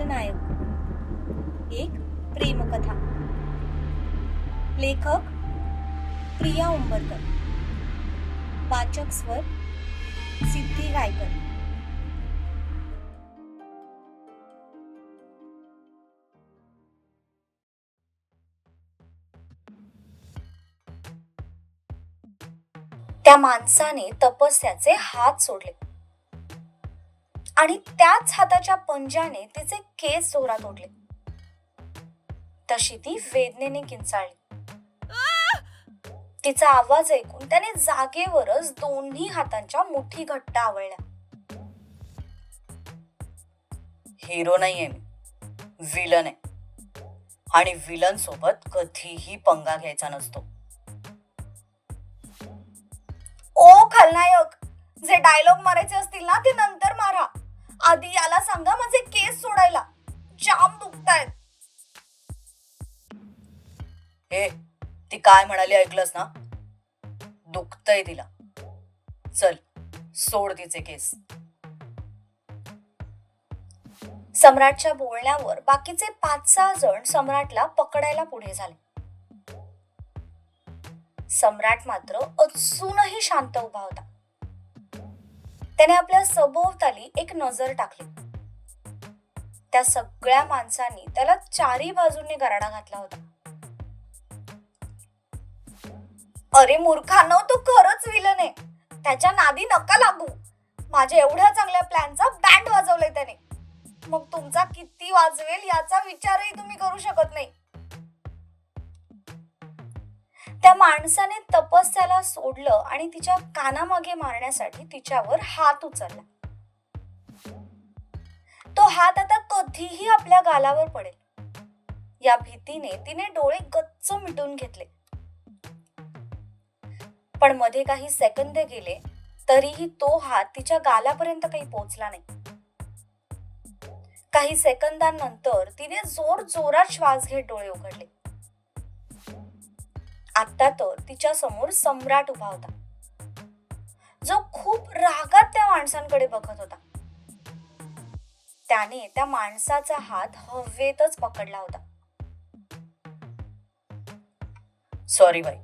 खलनायक एक प्रेमकथा. लेखक प्रिया उंबरकर. वाचक स्वर सिद्धी गायकर. त्या माणसाने तपस्याचे हात सोडले. आणि त्याच हाताच्या पंजाने तिचे केस जोरात ओढले. तशी ती वेदनेने किंचाळली. तिचा आवाज ऐकून त्याने जागेवरच दोन्ही हातांच्या मुठी घट्ट आवळल्या. हिरो नाहीये मी. विलन आहे. आणि विलन सोबत कधीही पंगा घ्यायचा नसतो. ओ खलनायक जे डायलॉग मारायचे असतील ना ते नंतर मारा. आधी याला सांगा माझे केस सोडायला. जाम दुखतायत. हे ती काय म्हणाली ऐकलंस ना? दुखतय तिला. चल सोड तिचे केस. सम्राटच्या बोलण्यावर बाकीचे पाच सहा जण सम्राटला पकडायला पुढे झाले. सम्राट मात्र अजूनही शांत उभा होता. त्याने आपल्या सभोवताली एक नजर टाकली. त्या सगळ्या माणसांनी त्याला चारी बाजूंनी गराडा घातला होता. अरे मूर्खानो तू खरंच विलन आहे. त्याच्या नादी नका लागू. माझ्या एवढ्या चांगल्या प्लॅनचा बँड वाजवलाय त्याने. मग तुमचा किती वाजवेल याचा विचारही तुम्ही करू शकत नाही. त्या माणसाने तपस्याला सोडलं आणि तिच्या कानामागे मारण्यासाठी तिच्यावर हात उचलला. तो हात आता कधीही आपल्या गालावर पडेल. या भीतीने तिने डोळे गच्च मिटून घेतले. पण मध्ये काही सेकंद गेले तरीही तो हात तिच्या गालापर्यंत काही पोहोचला नाही. काही सेकंदांनंतर तिने जोर जोरात श्वास घेत डोळे उघडले. आता तर तिच्या समोर सम्राट उभा होता. जो खूप रागात त्या माणसांकडे बघत होता. त्याने त्या माणसाचा हात हवेतच पकडला होता. सॉरी बाई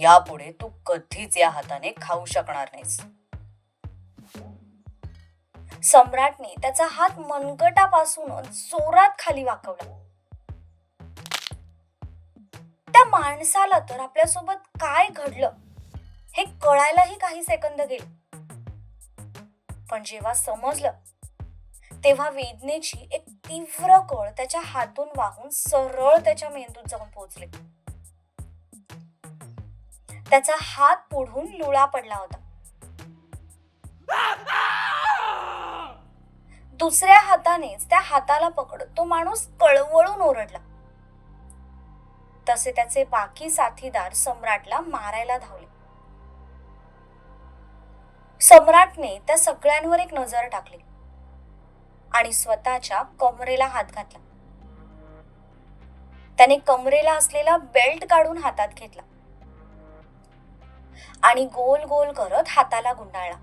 यापुढे तू कधीच या हाताने खाऊ शकणार नाहीस. सम्राटने त्याचा हात मनगटापासून जोरात खाली वाकवला. माणसाला तर आपल्यासोबत काय घडलं? हे कळायलाही काही सेकंद गेले. पण जेव्हा समजलं तेव्हा वेदनेची एक तीव्र कळ त्याच्या हातून वाहून सरळ त्याच्या मेंदूत जाऊन पोहोचले. त्याचा हात पुढून लुळा पडला होता. दुसऱ्या हातानेच त्या हाताला पकडत तो माणूस कळवळून ओरडला. तसे त्याचे बाकी साथीदार सम्राटला मारायला धावले. सम्राटने त्या सगळ्यांवर एक नजर टाकली आणि स्वतःच्या कमरेला हात घातला. त्याने कमरेला असलेला बेल्ट काढून हातात घेतला आणि गोल गोल करत हाताला गुंडाळला.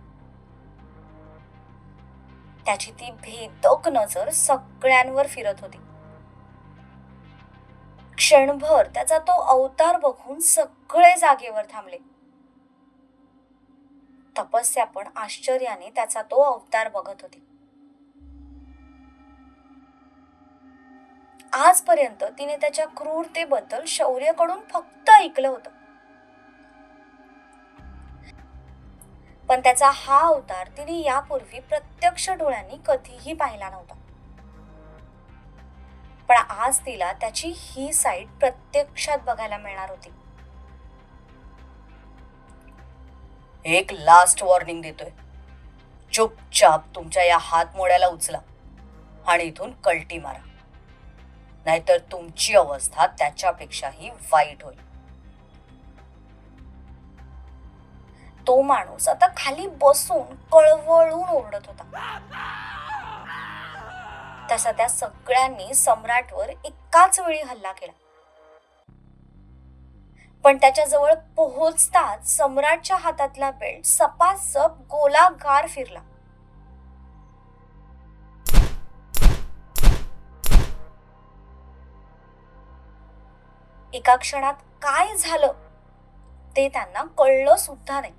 त्याची ती भेदक नजर सगळ्यांवर फिरत होती. क्षणभर त्याचा तो अवतार बघून सगळे जागेवर थांबले. तपस्या पण आश्चर्याने त्याचा तो अवतार बघत होती. आजपर्यंत तिने त्याच्या क्रूरतेबद्दल शौर्यकडून फक्त ऐकलं होतं. पण त्याचा हा अवतार तिने यापूर्वी प्रत्यक्ष डोळ्यांनी कधीही पाहिला नव्हता. पण आज तिला त्याची ही साईट प्रत्यक्षात बघायला मिळणार होती. एक लास्ट वॉर्निंग देतोय. चुपचाप तुमच्या या हात मोड्याला उचला आणि इथून कल्टी मारा. नाहीतर तुमची अवस्था त्याच्यापेक्षाही वाईट होईल. तो माणूस आता खाली बसून कळवळून ओरडत होता. तसा त्या सगळ्यांनी सम्राटवर एकाच वेळी हल्ला केला. पण त्याच्याजवळ पोहोचताच सम्राटच्या हातातला बेल्ट सपासप गोलाकार फिरला. एका क्षणात काय झालं ते त्यांना कळलं सुद्धा नाही.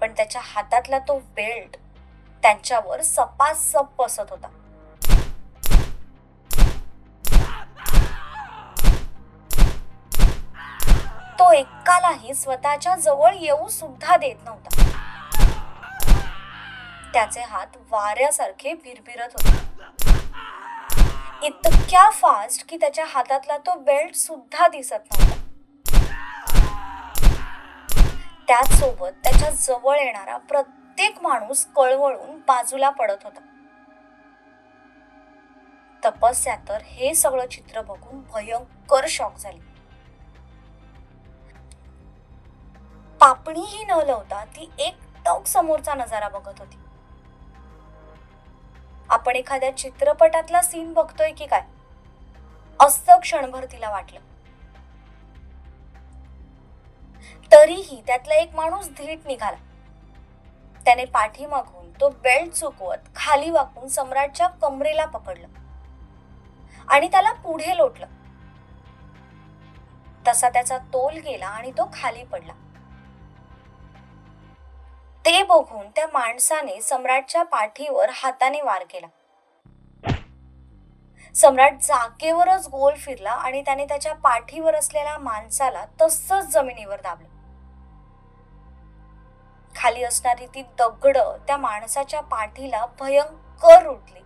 पण त्याच्या हातातला तो बेल्ट त्यांच्यावर सपासप बसत होता. तो एकालाही स्वतःच्या जवळ येऊ सुद्धा देत नव्हता. त्याचे हात वाऱ्यासारखे भिरभिरत होते. इतक्या फास्ट की त्याच्या हातातला तो बेल्ट सुद्धा दिसत नव्हता. त्याचसोबत त्याच्याजवळ येणारा प्रत्येक प्रत्येक माणूस कळवळून बाजूला पडत होता. तपस्या तर हे सगळं चित्र बघून भयंकर शॉक झाली. पापणीही न लावता ती एक टक समोरचा नजारा बघत होती. आपण एखाद्या चित्रपटातला सीन बघतोय की काय? असं क्षणभर तिला वाटलं. तरीही त्यातला एक माणूस धीट निघाला. त्याने पाठीमागून तो बेल्ट चुकवत खाली वाकून सम्राटच्या कमरेला पकडलं. आणि त्याला पुढे लोटलं. तसा त्याचा तोल गेला आणि तो खाली पडला. ते बघून त्या माणसाने सम्राटच्या पाठीवर हाताने वार केला. सम्राट जागेवरच गोल फिरला आणि त्याने त्याच्या पाठीवर असलेल्या माणसाला तसंच जमिनीवर दाबलं. खाली असणारी ती दगड त्या माणसाच्या पाठीला भयंकर उठली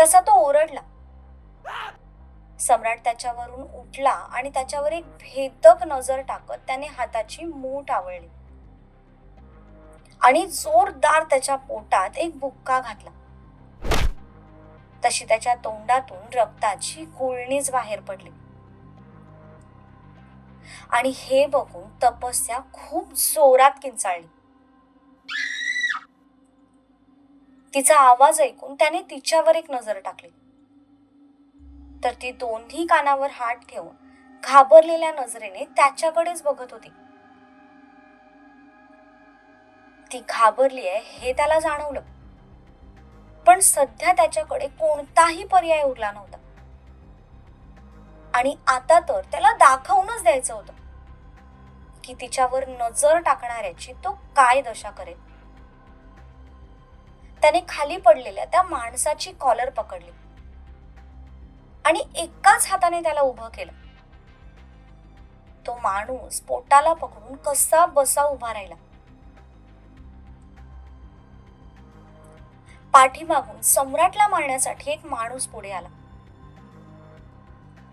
तसा तो ओरडला. सम्राट त्याच्यावरून उठला आणि त्याच्यावर एक भेदक नजर टाकत त्याने हाताची मूठ आवळली. आणि जोरदार त्याच्या पोटात एक बुक्का घातला. तशी त्याच्या तोंडातून रक्ताची गुळणीच बाहेर पडली. आणि हे बघून तपस्या खूप जोरात किंचाळली. तिचा आवाज ऐकून त्याने तिच्यावर एक नजर टाकली. तर ती दोन्ही कानावर हात ठेवून घाबरलेल्या नजरेने त्याच्याकडेच बघत होती. ती घाबरली आहे हे त्याला जाणवलं. पण सध्या त्याच्याकडे कोणताही पर्याय उरला नव्हता. आणि आता तर त्याला दाखवूनच द्यायचं होतं. की तिच्यावर नजर टाकणाऱ्याची तो काय दशा करेल? त्याने खाली पडलेल्या त्या माणसाची कॉलर पकडली. आणि एकाच हाताने त्याला उभं केलं. तो माणूस पोटाला पकडून कसा बसा उभा राहिला. पाठीमागून सम्राटला मारण्यासाठी एक माणूस पुढे आला.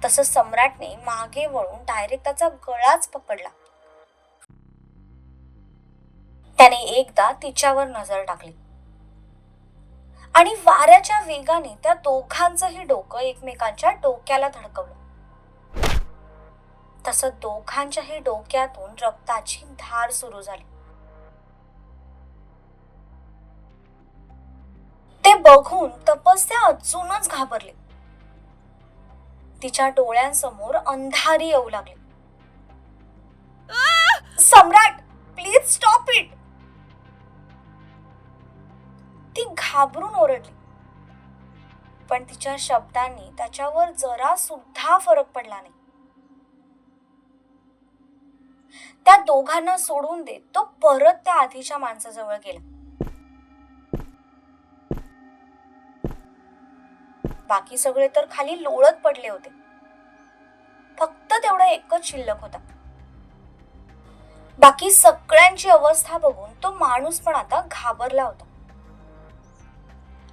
तसं सम्राटने मागे वळून डायरेक्ट त्याचा गळाच पकडला. त्याने एकदा तिच्यावर नजर टाकली. आणि वाऱ्याच्या वेगाने त्या दोघांचंही डोकं एकमेकांच्या डोक्याला धडकवलं. तस दोघांच्याही डोक्यातून रक्ताची धार सुरू झाली. ते बघून तपस्या अजूनच घाबरले. तिच्या डोळ्यांसमोर अंधारी येऊ लागली. सम्राट प्लीज स्टॉप इट ती घाबरून ओरडली. पण तिच्या शब्दांनी त्याच्यावर जरा सुद्धा फरक पडला नाही. त्या दोघांना सोडून देत तो परत त्या आधीच्या माणसाजवळ गेला. बाकी सगळे तर खाली लोळत पडले होते. फक्त तेवढा एकच शिल्लक होता. बाकी सगळ्यांची अवस्था बघून तो माणूस पण आता घाबरला होता.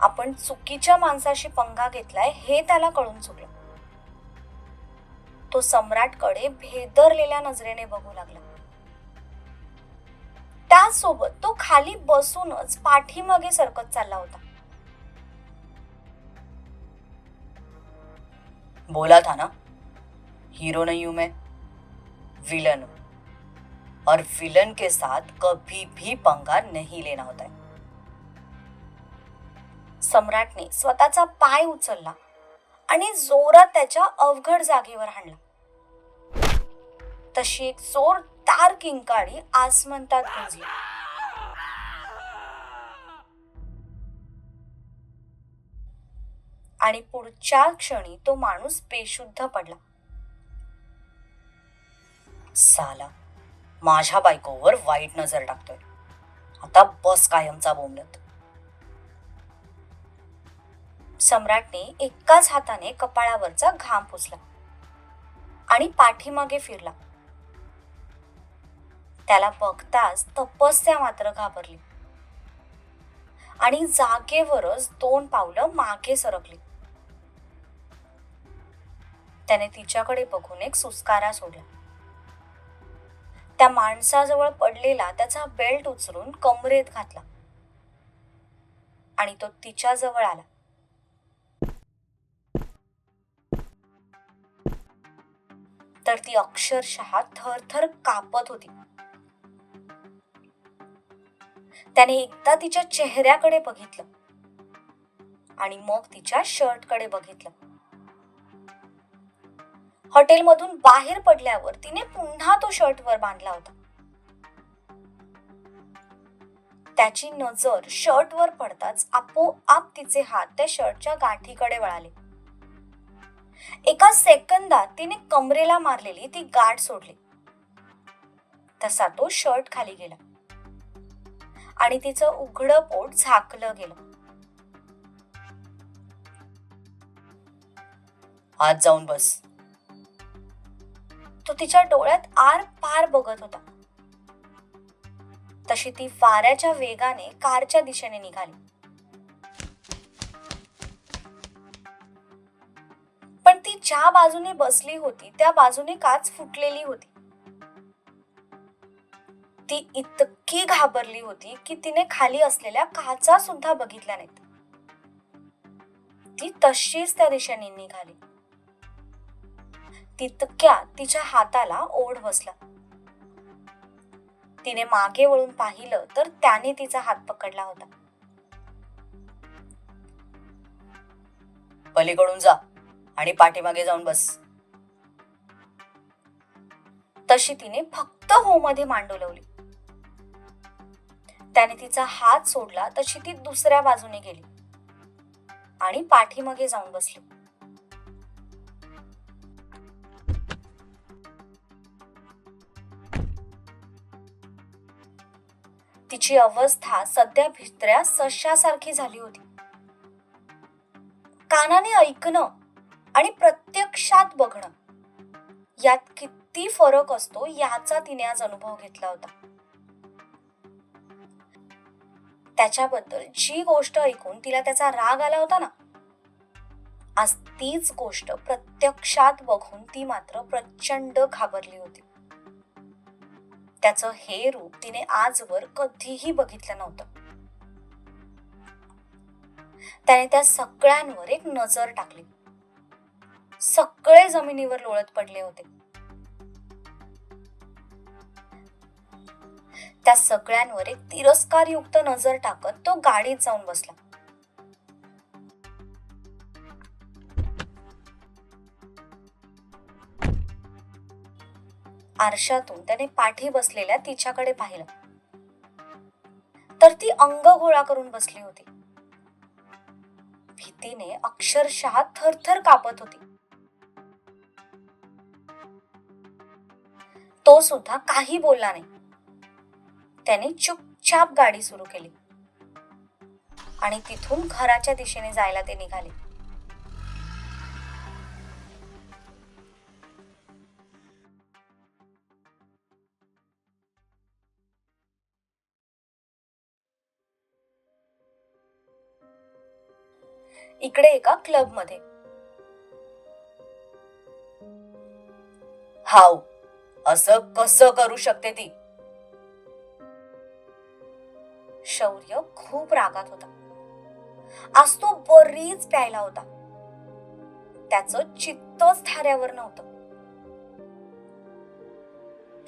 आपण चुकीच्या माणसाशी पंगा घेतलाय हे त्याला कळून चुकलं. तो सम्राटकडे भेदरलेल्या नजरेने बघू लागला. त्यासोबत तो खाली बसूनच पाठीमागे सरकत चालला होता. बोला था ना। हीरो नहीं हूं मैं विलन हूं। और विलन के साथ कभी भी पंगा नहीं लेना होता है। सम्राटने स्वतःचा पाय उचलला आणि जोरात त्याच्या अवघड जागेवर हाणला. तशी एक जोरदार किंकाळी आसमंतात गुंजली. आणि पुढच्या क्षणी तो माणूस बेशुद्ध पडला. साला माझ्या बायकोवर वाईट नजर टाकतोय. आता बस कायमचा बोंबलत. सम्राटने एकाच हाताने कपाळावरचा घाम पुसला आणि पाठीमागे फिरला. त्याला बघताच तपस्या मात्र घाबरली. आणि जागेवरच दोन पावलं मागे सरकली. त्याने तिच्याकडे बघून एक सुस्कारा सोडला. त्या माणसाजवळ पडलेला त्याचा बेल्ट उचलून कमरेत घातला. आणि तो तिच्या जवळ आला. तर ती अक्षरशः थरथर कापत होती. त्याने एकदा तिच्या चेहऱ्याकडे बघितलं. आणि मग तिच्या शर्टकडे बघितलं. हॉटेलमधून बाहेर पडल्यावर तिने पुन्हा तो शर्ट वर बांधला होता. त्याची नजर शर्टवर पडताच आपोआप तिचे हात त्या शर्टच्या गाठीकडे वळाले. एका सेकंदात तिने कमरेला मारलेली ती गाठ सोडली. तसा तो शर्ट खाली गेला. आणि तिचं उघडं पोट झाकलं गेलं. आज जाऊन बस. तो तिच्या डोळ्यात आर पार बघत होता. तशी ती वाऱ्याच्या वेगाने कारच्या दिशेने निघाली. पण ती ज्या बाजूने बसली होती त्या बाजूने काच फुटलेली होती. ती इतकी घाबरली होती की तिने खाली असलेल्या काचा सुद्धा बघितल्या नाहीत. ती तशीच त्या दिशेने निघाली. तितक्या तिच्या हाताला ओढ बसला. तिने मागे वळून पाहिलं तर त्याने तिचा हात पकडला होता. पलीकडून जा आणि पाठीमागे जाऊन बस. तशी तिने फक्त हो मध्ये मांडोलवली. त्याने तिचा हात सोडला तशी ती दुसऱ्या बाजूने गेली. आणि पाठीमागे जाऊन बसली. तिची अवस्था सध्या भित्र्या सशासारखी झाली होती. कानाने ऐकणं आणि प्रत्यक्षात बघणं यात किती फरक असतो याचा तिने आज अनुभव घेतला होता. त्याच्याबद्दल जी गोष्ट ऐकून तिला त्याचा राग आला होता ना आज तीच गोष्ट प्रत्यक्षात बघून ती मात्र प्रचंड घाबरली होती. त्याचं हे रूप तिने आजवर कधीही बघितलं नव्हतं. त्याने त्या सगळ्यांवर एक नजर टाकली. सगळे जमिनीवर लोळत पडले होते. त्या सगळ्यांवर एक तिरस्कारयुक्त नजर टाकत तो गाडीत जाऊन बसला. आरशातून त्याने पाठी बसलेल्या तिच्याकडे पाहिलं. तर ती अंग गोळा करून बसली होती. भीतीने अक्षरशः थरथर कापत होती. तो सुद्धा काही बोलला नाही. त्याने चुपचाप गाडी सुरू केली. आणि तिथून घराच्या दिशेने जायला ते निघाले. इकडे एका क्लबमध्ये. हाव असं कसं करू शकते ती? शौर्य खूप रागात होता. आज तो बरीच प्यायला होता. त्याचं चित्तच धाऱ्यावर नव्हतं.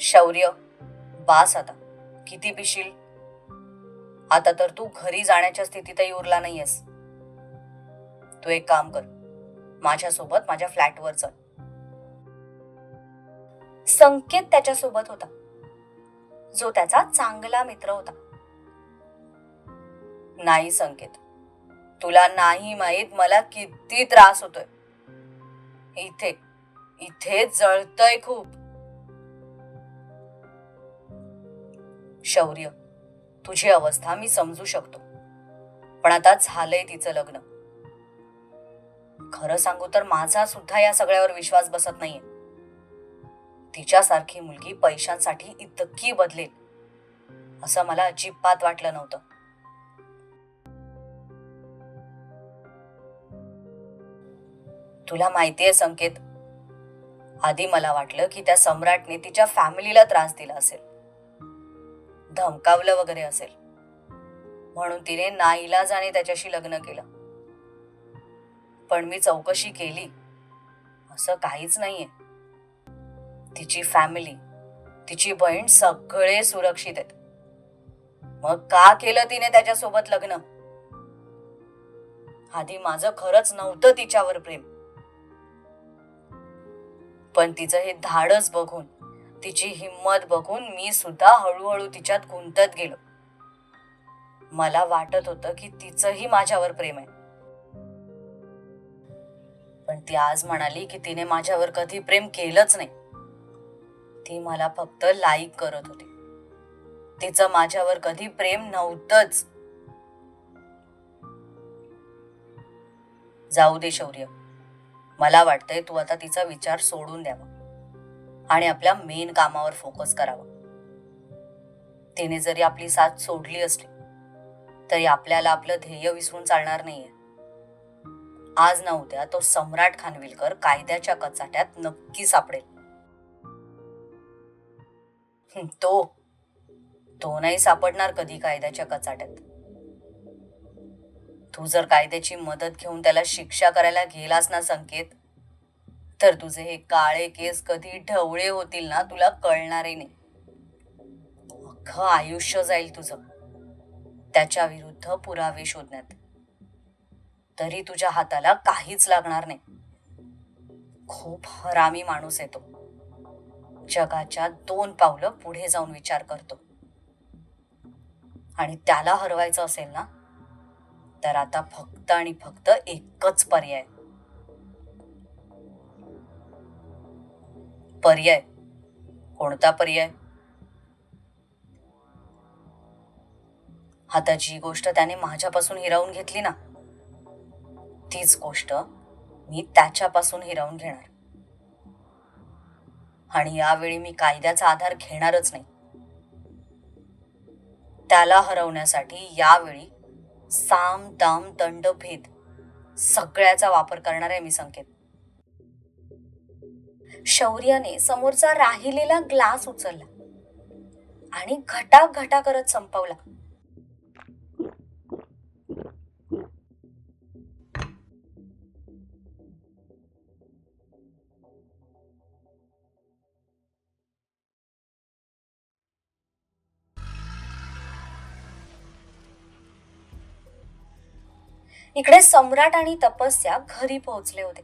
शौर्य बास आता. किती पिशील? आता तर तू घरी जाण्याच्या स्थितीतही उरला नाहीयेस. तू एक काम कर. माझ्यासोबत माझ्या फ्लॅटवर चल. संकेत त्याच्यासोबत होता. जो त्याचा चांगला मित्र होता. नाही संकेत. तुला नाही माहीत मला किती त्रास होतोय. इथे इथे जळतय खूप. शौर्य. तुझी अवस्था मी समजू शकतो. पण आता झालंय तिचं लग्न. खरं सांगू तर माझा सुद्धा या सगळ्यावर विश्वास बसत नाहीये. तिच्यासारखी मुलगी पैशांसाठी इतकी बदलेल असं मला अजिबात वाटलं नव्हतं. तुला माहितीये संकेत आधी मला वाटलं की त्या सम्राटने तिच्या फॅमिलीला त्रास दिला असेल धमकावलं वगैरे असेल. म्हणून तिने नाईलाजाने त्याच्याशी लग्न केलं. पण मी चौकशी केली. असं काहीच नाहीये. तिची फॅमिली तिची बहीण सगळे सुरक्षित आहेत. मग का केलं तिने त्याच्यासोबत लग्न? आधी माझं खरंच नव्हतं तिच्यावर प्रेम. पण तिचं हे धाडस बघून तिची हिंमत बघून मी सुद्धा हळूहळू तिच्यात गुंतत गेलो. मला वाटत होतं की तिचंही माझ्यावर प्रेम आहे. पण ती आज म्हणाली की तिने माझ्यावर कधी प्रेम केलंच नाही. ती मला फक्त लाईक करत होती. तिचं माझ्यावर कधी प्रेम नव्हतंच. जाऊ दे शौर्य. मला वाटतंय तू आता तिचा विचार सोडून द्यावा. आणि आपल्या मेन कामावर फोकस करावा. तिने जरी आपली साथ सोडली असली तरी आपल्याला आपलं ध्येय विसरून चालणार नाहीये. आज ना उद्या तो सम्राट खानविलकर कायद्याच्या कचाट्यात नक्की सापडेल. तो. तो नाही सापडणार कधी कायद्याच्या कचाट्यात. तू जर कायद्याची मदत घेऊन त्याला शिक्षा करायला गेलास ना संकेत तर तुझे हे काळे केस कधी ढवळे होतील ना तुला कळणारही नाही. अख्खं आयुष्य जाईल तुझं. त्याच्या विरुद्ध पुरावे शोधण्यात. तरी तुझ्या हाताला काहीच लागणार नाही. खूप हरामी माणूस आहे तो. जगाच्या दोन पावलं पुढे जाऊन विचार करतो. आणि त्याला हरवायचं असेल ना तर आता फक्त आणि फक्त एकच पर्याय. पर्याय. कोणता पर्याय? आता जी गोष्ट त्याने माझ्यापासून हिरावून घेतली ना तीच गोष्ट मी त्याच्यापासून हिरावून घेणार. आणि यावेळी मी कायद्याचा आधार घेणारच नाही. त्याला हरवण्यासाठी यावेळी साम दाम दंड भेद सगळ्याचा वापर करणार आहे मी संकेत. शौर्याने समोरचा राहिलेला ग्लास उचलला आणि घटा घटा करत संपवला. इकडे सम्राट आणि तपस्या घरी पोहोचले होते.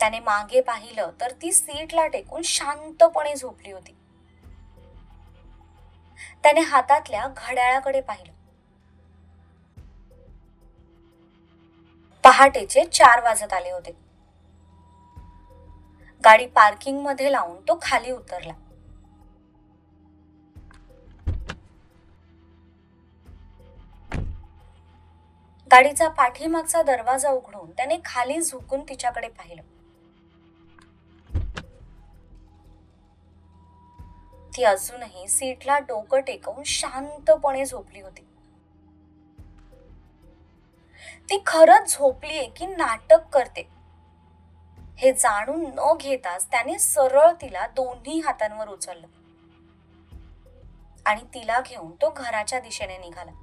त्याने मागे पाहिलं तर ती सीटला टेकून शांतपणे झोपली होती. त्याने हातातल्या घड्याळाकडे पाहिलं. पहाटेचे चार वाजत आले होते. गाडी पार्किंगमध्ये लावून तो खाली उतरला. गाडीचा पाठीमागचा दरवाजा उघडून त्याने खाली झुकून तिच्याकडे पाहिलं. ती अजूनही सीटला डोकं टेकवून शांतपणे झोपली होती. ती खरंच झोपलीये की नाटक करते? हे जाणून न घेताच त्याने सरळ तिला दोन्ही हातांवर उचललं. आणि तिला घेऊन तो घराच्या दिशेने निघाला.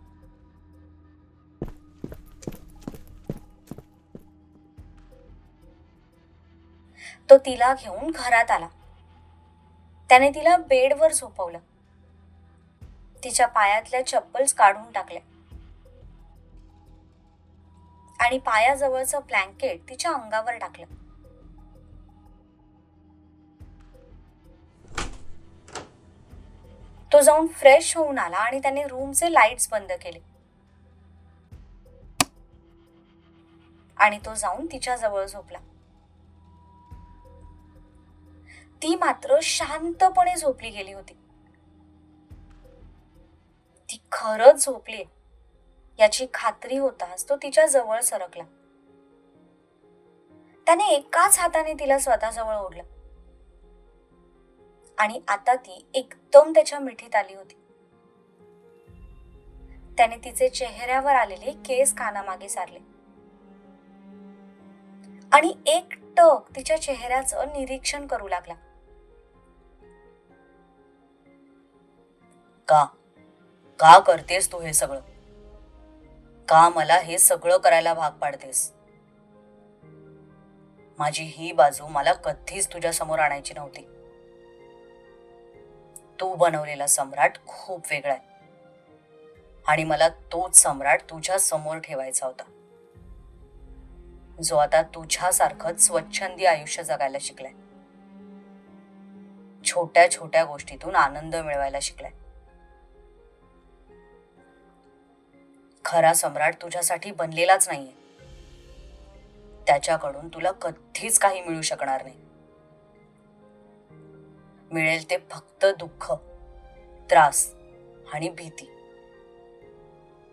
तो तिला घेऊन घरात आला. त्याने तिला बेडवर झोपवलं. तिच्या पायातल्या चप्पल्स काढून टाकल्या. आणि पायाजवळचं ब्लँकेट तिच्या अंगावर टाकलं. तो जाऊन फ्रेश होऊन आला आणि त्याने रूमचे लाईट्स बंद केले. आणि तो जाऊन तिच्या जवळ झोपला. ती मात्र शांतपणे झोपली गेली होती. ती खरंच झोपली याची खात्री होताच तो तिच्या जवळ सरकला. त्याने एकाच हाताने तिला स्वतःजवळ ओढलं. आणि आता ती एकदम त्याच्या मिठीत आली होती. त्याने तिचे चेहऱ्यावर आलेले केस कानामागे सारले. आणि एक टक तिच्या चेहऱ्याचं निरीक्षण करू लागला. का? का करतेस तू हे सगळं? का मला हे सगळं करायला भाग पाडतेस? माझी ही बाजू मला कधीच तुझ्या समोर आणायची नव्हती. तू बनवलेला सम्राट खूप वेगळा आहे. आणि मला तोच सम्राट तुझ्या समोर ठेवायचा होता. जो आता तुझ्यासारखंच स्वच्छंदी आयुष्य जगायला शिकलाय. छोट्या छोट्या गोष्टीतून आनंद मिळवायला शिकलाय. खरा सम्राट तुझ्यासाठी बनलेलाच नाहीये. त्याच्याकडून तुला कधीच काही मिळू शकणार नाही. मिळेल ते फक्त दुःख त्रास आणि भीती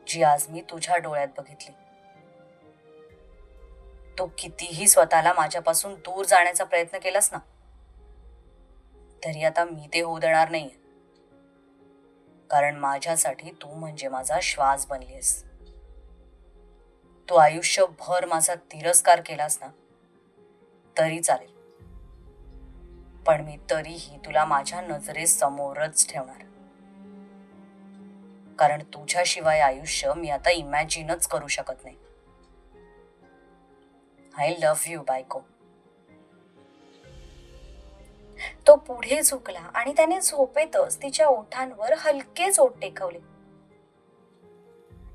जी आज मी तुझ्या डोळ्यात बघितली. तू कितीही स्वतःला माझ्यापासून दूर जाण्याचा प्रयत्न केलास ना तरी आता मी ते होऊ देणार नाहीये. कारण माझ्यासाठी तू म्हणजे माझा श्वास बनलीस तू आयुष्यभर माझा तिरस्कार केलास ना तरी चालेल. पण मी तरीही तुला माझ्या नजरेसमोरच ठेवणार. कारण तुझ्याशिवाय आयुष्य मी आता इमॅजिनच करू शकत नाही. आय लव्ह यू बायको. तो पुढे झुकला आणि त्याने झोपेतच तिच्या ओठांवर हलकेच ओठ टेकवले.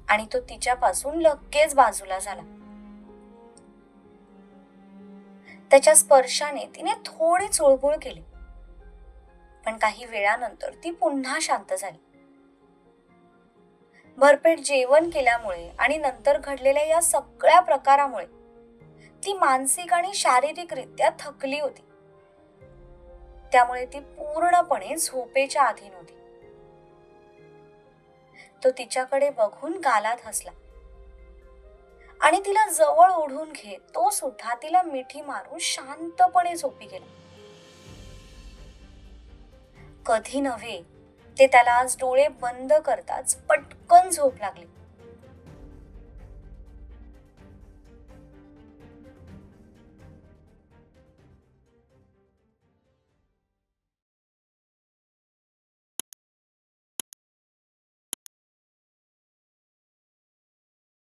आणि तो तिच्यापासून लगेच बाजूला झाला. त्याच्या स्पर्शाने तिने थोडी चुळबुळ केली. पण काही वेळानंतर ती पुन्हा शांत झाली. भरपेट जेवण केल्यामुळे आणि नंतर घडलेल्या या सगळ्या प्रकारामुळे ती मानसिक आणि शारीरिकरित्या थकली होती. त्यामुळे ती पूर्णपणे झोपेच्या अधीन होती. तो तिच्याकडे बघून गालात हसला. आणि तिला जवळ ओढून घेत तो सुद्धा तिला मिठी मारून शांतपणे झोपी गेला. कधी नव्हे ते त्याला आज डोळे बंद करताच पटकन झोप लागली.